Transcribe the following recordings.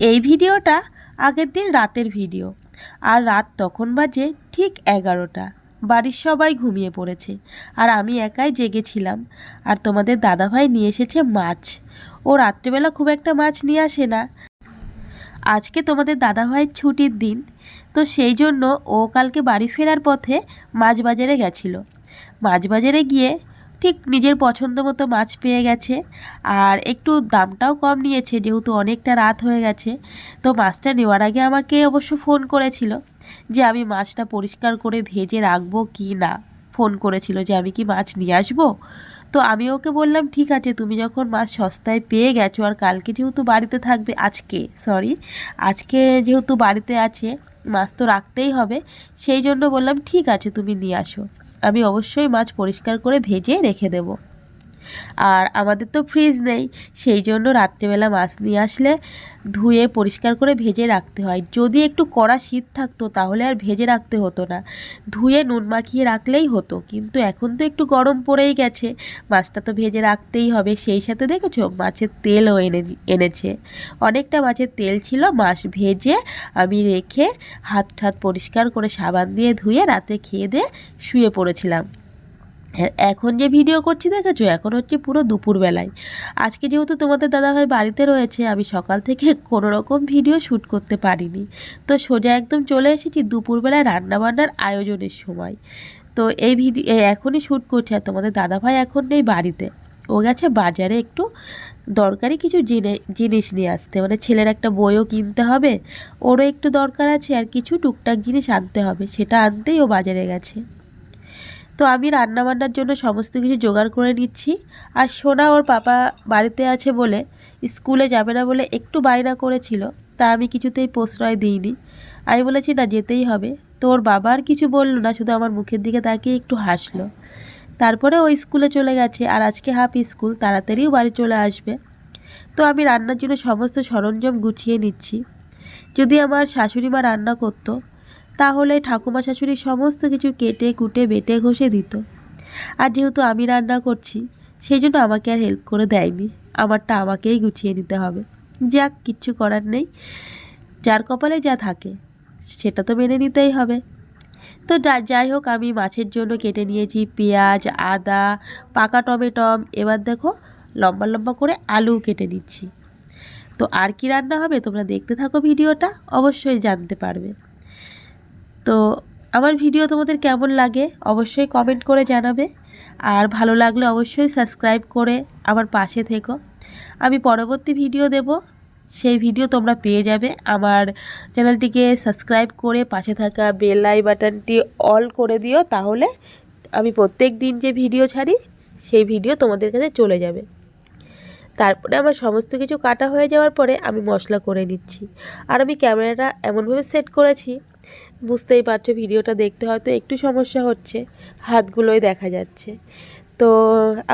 এই ভিডিওটা আগের দিন রাতের ভিডিও। আর রাত তখন বাজে ঠিক এগারোটা। বাড়ির সবাই ঘুমিয়ে পড়েছে। আর আমি একাই জেগেছিলাম। আর তোমাদের দাদাভাই নিয়ে এসেছে মাছ। ও রাত্রেবেলা খুব একটা মাছ নিয়ে আসে না। আজকে তোমাদের দাদাভাইয়ের ছুটির দিন। তো সেই জন্য ও কালকে বাড়ি ফেরার পথে মাছ বাজারে গেছিল। মাছ বাজারে গিয়ে ঠিক নিজের পছন্দ মতো মাছ পেয়ে গেছে। আর একটু দামটাও কম নিয়েছে, যেহেতু অনেকটা রাত হয়ে গেছে। তো মাছটা নেওয়ার আগে আমাকে অবশ্য ফোন করেছিল যে আমি মাছটা পরিষ্কার করে ভেজে রাখব কি না। ফোন করেছিল যে আমি কি মাছ নিয়ে আসব? তো আমি ওকে বললাম, ঠিক আছে, তুমি যখন মাছ সস্তায় পেয়ে গেছো, আর কালকে যেহেতু বাড়িতে থাকবে, আজকে সরি আজকে যেহেতু বাড়িতে আছে, মাছ তো রাখতেই হবে, সেই জন্য বললাম, ঠিক আছে, তুমি নিয়ে আসো। আমি অবশ্যই মাছ পরিষ্কার করে ভেজে রেখে দেব। আর আমাদের তো ফ্রিজ নেই। সেই জন্য রাত্রেবেলা মাছ নিয়ে আসলে ধুয়ে পরিষ্কার করে ভেজে রাখতে হয়। যদি একটু কড়া শীত থাকতো তাহলে আর ভেজে রাখতে হতো না। ধুয়ে নুন মাখিয়ে রাখলেই হতো, কিন্তু এখন তো একটু গরম পড়েই গেছে। মাছটা তো ভেজে রাখতেই হবে, সেই সাথে দেখেছ? মাছের তেলও এনে এনেছে। অনেকটা মাছের তেল ছিল, মাছ ভেজে আমি রেখে হাত ঠাত পরিষ্কার করে সাবান দিয়ে ধুয়ে রাতে খেয়ে দিয়ে শুয়ে পড়েছিলাম। এখন যে ভিডিও করছি দেখেছ? এখন হচ্ছে পুরো দুপুরবেলায়। আজকে যেহেতু তোমাদের দাদাভাই বাড়িতে রয়েছে, আমি সকাল থেকে কোনো রকম ভিডিও শ্যুট করতে পারিনি। তো সোজা একদম চলে এসেছি দুপুরবেলায় রান্নাবান্নার আয়োজনের সময়। তো এই ভিডিও এখনই শ্যুট করছে আর তোমাদের দাদাভাই এখন নেই বাড়িতে। ও গেছে বাজারে একটু দরকারি কিছু জিনে, জিনিস নিয়ে আসতে। মানে ছেলের একটা বইও কিনতে হবে, ওরও একটু দরকার আছে আর কিছু টুকটাক জিনিস আনতে হবে। সেটা আনতেই ও বাজারে গেছে। তো আমি রান্নাবান্নার জন্য সমস্ত কিছু জোগাড় করে নিচ্ছি। আর সোনা ওর পাপা বাড়িতে আছে বলে স্কুলে যাবে না বলে একটু বায়না করেছিল, তা আমি কিছুতেই প্রশ্রয় দিইনি। আমি বলেছি, না, যেতেই হবে। তো ওর বাবা আর কিছু বলল না, শুধু আমার মুখের দিকে তাকিয়ে একটু হাসলো। তারপরে ওই স্কুলে চলে গেছে, আর আজকে হাফ স্কুল তাড়াতাড়িও বাড়ি চলে আসবে। তো আমি রান্নার জন্য সমস্ত সরঞ্জাম গুছিয়ে নিচ্ছি। যদি আমার শাশুড়ি মা রান্না করতো তাহলে ঠাকুমা শাশুড়ি সমস্ত কিছু কেটে কুটে বেটে ঘষে দিত। আর যেহেতু আমি রান্না করছি সেই জন্য আমাকে আর হেল্প করে দেয়নি। আমারটা আমাকেই গুছিয়ে নিতে হবে। যাক, কিচ্ছু করার নেই। যার কপালে যা থাকে, সেটা তো মেনে নিতেই হবে। তো যাই হোক, আমি মাছের জন্য কেটে নিয়েছি পেঁয়াজ, আদা, পাকা টমেটম, এবার দেখো লম্বা লম্বা করে আলু কেটে নিচ্ছি। তো আর কি রান্না হবে তোমরা দেখতে থাকো ভিডিওটা, অবশ্যই জানতে পারবে। তো আমার ভিডিও তোমাদের কেমন লাগে অবশ্যই কমেন্ট করে জানাবে। আর ভালো লাগলে অবশ্যই সাবস্ক্রাইব করে আমার পাশে থেকো। আমি পরবর্তী ভিডিও দেব, সেই ভিডিও তোমরা পেয়ে যাবে। আমার চ্যানেলটিকে সাবস্ক্রাইব করে পাশে থাকা বেল আই বাটনটি অল করে দিও, তাহলে আমি প্রত্যেক দিন যে ভিডিও ছাড়ি, সেই ভিডিও তোমাদের কাছে চলে যাবে। তারপরে আমার সমস্ত কিছু কাটা হয়ে যাওয়ার পরে আমি মশলা করে নিচ্ছি। আর আমি ক্যামেরাটা এমনভাবে সেট করেছি বুঝতেই পারছ, ভিডিওটা দেখতে হয়তো একটু সমস্যা হচ্ছে, হাতগুলোই দেখা যাচ্ছে। তো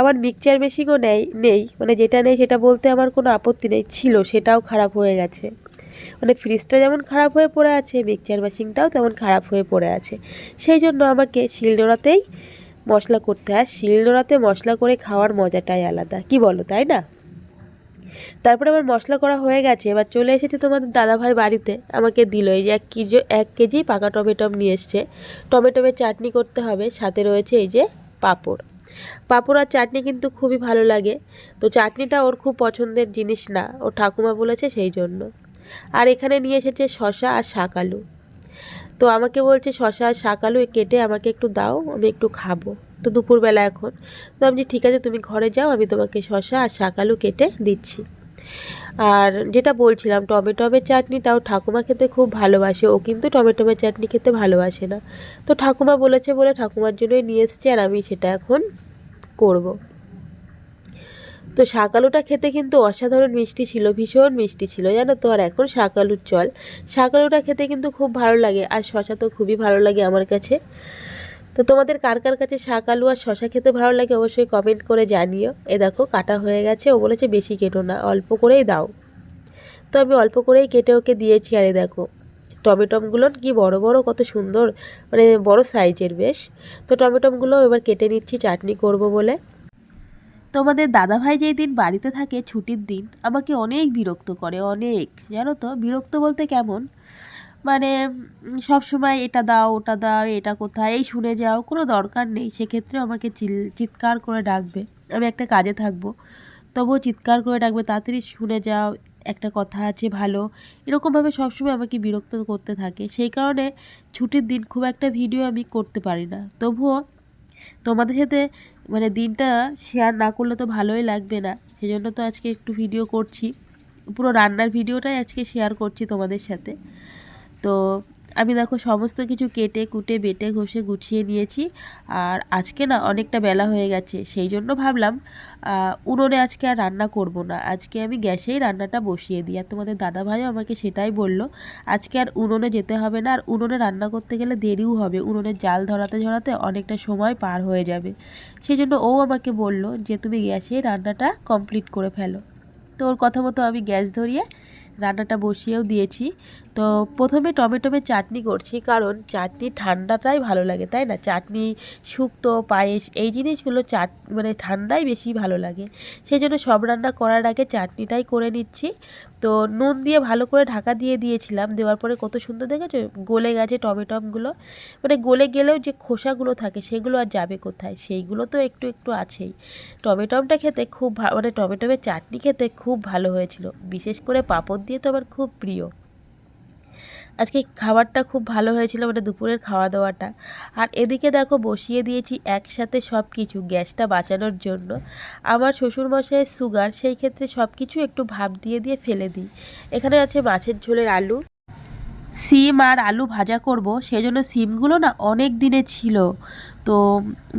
আমার মিক্সচার মেশিনও নেই নেই মানে যেটা নেই সেটা বলতে আমার কোনো আপত্তি নেই, ছিল, সেটাও খারাপ হয়ে গেছে। মানে ফ্রিজটা যেমন খারাপ হয়ে পড়ে আছে মিক্সচার মেশিনটাও তেমন খারাপ হয়ে পড়ে আছে। সেই জন্য আমাকে শিলনোড়াতেই মশলা করতে হয় শিলনোড়াতে মশলা করে খাওয়ার মজাটাই আলাদা, কি বলো, তাই না? তারপরে আমার মশলা করা হয়ে গেছে, এবার চলে এসেছে তোমাদের দাদাভাই বাড়িতে, আমাকে দিল এই যে এক কেজি এক কেজি পাকা টমেটম নিয়ে এসছে। টমেটোমের চাটনি করতে হবে, সাথে রয়েছে এই যে পাঁপড়। পাঁপড় আর চাটনি কিন্তু খুবই ভালো লাগে, তো চাটনিটা ওর খুব পছন্দের জিনিস না, ও ঠাকুমা বলেছে সেই জন্য। আর এখানে নিয়ে এসেছে শশা আর শাকালু তো আমাকে বলছে শশা আর শাকালু কেটে আমাকে একটু দাও, আমি একটু খাব। তো দুপুরবেলা এখন, তো আমি ঠিক আছে, তুমি ঘরে যাও, আমি তোমাকে শশা আর শাকালু কেটে দিচ্ছি। আর যেটা বলছিলাম, টমেটোমের চাটনিটাও ঠাকুমা খেতে খুব ভালোবাসে। ও কিন্তু টমেটোমের চাটনি খেতে ভালোবাসে না। তো ঠাকুমা বলেছে বলে ঠাকুমার জন্যই নিয়ে এসছে আর আমি সেটা এখন করব। তো শাকালুটা খেতে কিন্তু অসাধারণ মিষ্টি ছিল, ভীষণ মিষ্টি ছিল, জানো তো? আর এখন শাকালুর চল। শাকালুটা খেতে কিন্তু খুব ভালো লাগে, আর শশা তো খুবই ভালো লাগে আমার কাছে। তো তোমাদের কার কার কাছে শাক আলু আর শশা খেতে ভালো লাগে অবশ্যই কমেন্ট করে জানিও। এ দেখো, কাটা হয়ে গেছে। ও বলেছে বেশি কেটো না, অল্প করেই দাও। তো আমি অল্প করেই কেটে ওকে দিয়েছি আর এ দেখো টমেটমগুলো কি বড় বড় কত সুন্দর মানে বড় সাইজের বেশ। তো টমেটমগুলো এবার কেটে নিচ্ছি, চাটনি করব বলে। তোমাদের দাদাভাই যেই দিন বাড়িতে থাকে ছুটির দিন, আমাকে অনেক বিরক্ত করে, অনেক। জানো তো, বিরক্ত বলতে কেমন? মানে সব সময় এটা দাও, ওটা দাও, এটা কোথায়, এই শুনে যাও, কোনো দরকার নেই। সেক্ষেত্রে আমাকে চিৎকার করে ডাকবে। আমি একটা কাজে থাকব, তবুও চিৎকার করে ডাকবে, তাড়াতাড়ি শুনে যাও, একটা কথা আছে ভালো। এরকমভাবে সবসময় আমাকে বিরক্ত করতে থাকে। সেই কারণে ছুটির দিন খুব একটা ভিডিও আমি করতে পারি না। তবুও তোমাদের সাথে মানে দিনটা শেয়ার না করলে তো ভালোই লাগবে না। সেজন্য তো আজকে একটু ভিডিও করছি। পুরো রান্নার ভিডিওটাই আজকে শেয়ার করছি তোমাদের সাথে। তো আমি দেখো সমস্ত কিছু কেটে, কুটে, বেটে, ঘষে, গুছিয়ে নিয়েছি। আর আজকে না অনেকটা বেলা হয়ে গেছে, সেই জন্য ভাবলাম উনুনে আজকে আর রান্না করব না। আজকে আমি গ্যাসেই রান্নাটা বসিয়ে দিই। আর তোমাদের দাদাভাইও আমাকে সেটাই বলল, আজকে আর উনুনে যেতে হবে না। আর উনুনে রান্না করতে গেলে দেরিও হবে। উনুনের জাল ধরাতে ধরাতে অনেকটা সময় পার হয়ে যাবে। সেই জন্য ও আমাকে বলল যে, তুমি গ্যাসেই রান্নাটা কমপ্লিট করে ফেলো। তো ওর কথা মতো আমি গ্যাস ধরিয়ে রান্নাটা বসিয়েও দিয়েছি। তো প্রথমে টমেটোমের চাটনি করছি, কারণ চাটনি ঠান্ডাটাই ভালো লাগে, তাই না? চাটনি, শুক্তো, পায়েস, এই জিনিসগুলো চাট মানে ঠান্ডাই বেশি ভালো লাগে। সেই জন্য সব রান্না করার আগে চাটনিটাই করে নিচ্ছি। তো নুন দিয়ে ভালো করে ঢাকা দিয়ে দিয়েছিলাম। দেওয়ার পরে কত সুন্দর দেখেছ? গলে গেছে টমেটমগুলো মানে গলে গেলেও যে খোসাগুলো থাকে সেগুলো আর যাবে কোথায়? সেইগুলো তো একটু একটু আছেই। টমেটমটা খেতে খুব মানে টমেটমের চাটনি খেতে খুব ভালো হয়েছিল। বিশেষ করে পাঁপড় দিয়ে তো আমার খুব প্রিয়। আজকে খাবারটা খুব ভালো হয়েছিল মানে দুপুরের খাওয়া দাওয়াটা আর এদিকে দেখো বসিয়ে দিয়েছি একসাথে সব কিছু গ্যাসটা বাঁচানোর জন্য। আমার শ্বশুরমশাইয়ের সুগার, সেই ক্ষেত্রে সব কিছু একটু ভাব দিয়ে দিয়ে ফেলে দিই। এখানে আছে মাছের ঝোলের আলু। সিম আর আলু ভাজা করব, সেজন্য সিমগুলো না অনেক দিনে ছিল। তো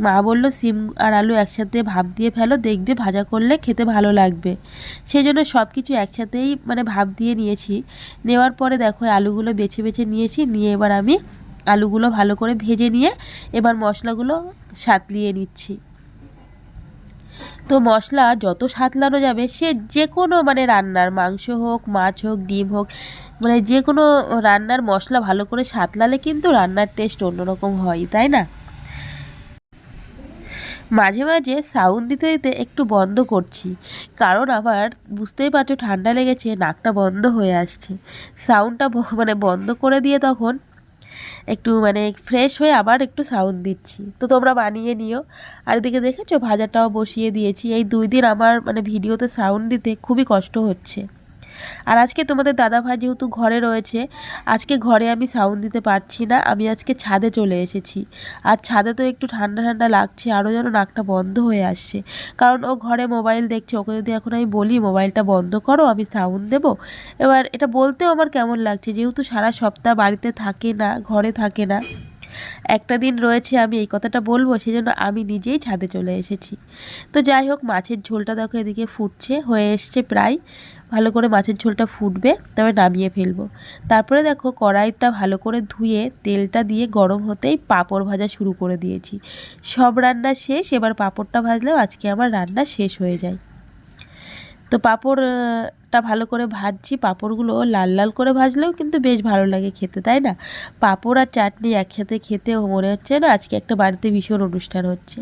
মা বলল, সিম আর আলু একসাথে ভাপ দিয়ে ফেলো, দেখবে ভাজা করলে খেতে ভালো লাগবে। সেই জন্য সব কিছু একসাথেই মানে ভাপ দিয়ে নিয়েছি। নেওয়ার পরে দেখো আলুগুলো বেছে বেছে নিয়েছি, নিয়ে এবার আমি আলুগুলো ভালো করে ভেজে নিয়ে এবার মশলাগুলো সাতলিয়ে নিচ্ছি। তো মশলা যত সাতলানো যাবে, সে যে কোনো মানে রান্নার, মাংস হোক, মাছ হোক, ডিম হোক মানে যে কোনো রান্নার মশলা ভালো করে সাতলালে কিন্তু রান্নার টেস্ট অন্যরকম হয়, তাই না? মাঝে মাঝে সাউন্ড দিতে দিতে একটু বন্ধ করছি। কারণ আমার বুঝতেই পারছ ঠান্ডা লেগেছে, নাকটা বন্ধ হয়ে আসছে। সাউন্ডটা মানে বন্ধ করে দিয়ে তখন একটু মানে ফ্রেশ হয়ে আবার একটু সাউন্ড দিচ্ছি। তো তোমরা বানিয়ে নিও। আর এদিকে দেখেছ ভাজাটাও বসিয়ে দিয়েছি। এই দুই দিন আমার মানে ভিডিওতে সাউন্ড দিতে খুবই কষ্ট হচ্ছে। আর আজকে তোমাদের দাদা ভাই যেহেতু ঘরে রয়েছে, আজকে ঘরে আমি সাউন্ড দিতে পারছি না, আমি আজকে ছাদে চলে এসেছি। আর ছাদে তো একটু ঠান্ডা ঠান্ডা লাগছে আরও যেন নাকটা বন্ধ হয়ে আসছে। কারণ ও ঘরে মোবাইল দেখছে, ওকে যদি এখন আমি বলি মোবাইলটা বন্ধ করো, আমি সাউন্ড দেবো। এবার এটা বলতেও আমার কেমন লাগছে, যেহেতু সারা সপ্তাহ বাড়িতে থাকে না, ঘরে থাকে না, একটা দিন রয়েছে আমি এই কথাটা বলব সেই জন্য আমি নিজেই ছাদে চলে এসেছি। তো যাই হোক, মাছের ঝোলটা দেখো এদিকে ফুটছে, হয়ে এসছে প্রায়। ভালো করে মাছের ঝোলটা ফুটবে তবে নামিয়ে ফেলব। তারপরে দেখো কড়াইটা ভালো করে ধুয়ে তেলটা দিয়ে গরম হতেই পাঁপড় ভাজা শুরু করে দিয়েছি। সব রান্না শেষ, এবার পাঁপড়টা ভাজলেও আজকে আমার রান্না শেষ হয়ে যায়। তো পাঁপড়টা ভালো করে ভাজছি, পাঁপড়গুলো লাল লাল করে ভাজলেও কিন্তু বেশ ভালো লাগে খেতে, তাই না? পাঁপড় আর চাটনি একসাথে খেতে মনে হচ্ছে না, আজকে একটা বাড়িতে ভীষণ অনুষ্ঠান হচ্ছে।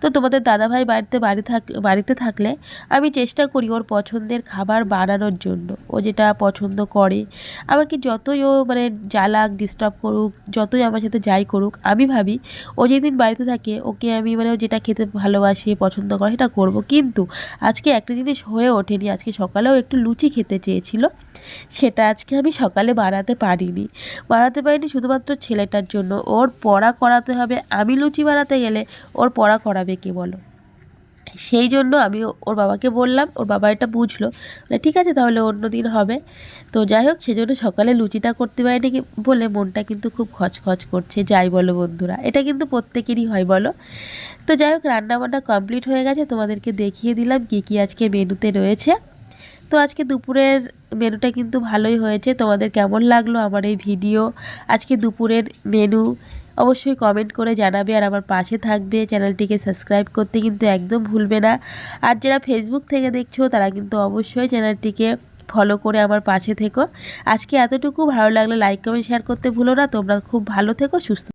তো তোমাদের দাদাভাই বাড়িতে বাড়ি থাক, বাড়িতে থাকলে আমি চেষ্টা করি ওর পছন্দের খাবার বানানোর জন্য। ও যেটা পছন্দ করে, আমাকে যতই ও মানে জ্বালাক ডিস্টার্ব করুক, যতই আমার সাথে যাই করুক, আমি ভাবি ও যেদিন বাড়িতে থাকে, ওকে আমি মানে যেটা খেতে ভালোবাসি, পছন্দ করে সেটা করব। কিন্তু আজকে একটা জিনিস হয়ে ওঠেনি, আজকে সকালেও একটু লুচি খেতে চেয়েছিল। সেটা আজকে আমি সকালে বানাতে পারিনি। বানাতে পারিনি শুধুমাত্র ছেলেটার জন্য। ওর পড়া করাতে হবে। আমি লুচি বানাতে গেলে ওর পড়া করাবে কে বলো? সেই জন্য আমি ওর বাবাকে বললাম, ওর বাবা এটা বুঝলো। ঠিক আছে, তাহলে অন্য দিন হবে। তো যাই হোক, সেজন্য সকালে লুচিটা করতে পারিনি বলে মনটা কিন্তু খুব খচখচ করছে। যাই বলো বন্ধুরা, এটা কিন্তু প্রত্যেকেরই হয় বলো। তো যাই হোক, রান্নাবান্না কমপ্লিট হয়ে গেছে। তোমাদেরকে দেখিয়ে দিলাম কী কী আজকে মেনুতে রয়েছে। তো আজকে দুপুরের মেনুটা কিন্তু ভালোই হয়েছে। তোমাদের কেমন লাগল আমার এই ভিডিও? আজকে দুপুরের মেনু অবশ্যই কমেন্ট করে জানাবে আর আমার পাশে থাকবে। চ্যানেলটিকে সাবস্ক্রাইব করতে কিন্তু একদম ভুলবে না। আর যারা ফেসবুক থেকে দেখছ, তারা কিন্তু অবশ্যই চ্যানেলটিকে ফলো করে আমার পাশে থেকো। আজকে এতটুকু। ভালো লাগলে লাইক কমেন্ট শেয়ার করতে ভুলো না। তোমরা খুব ভালো থেকো, সুস্থ